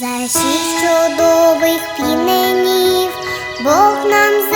За шість чудових піненів Бог нам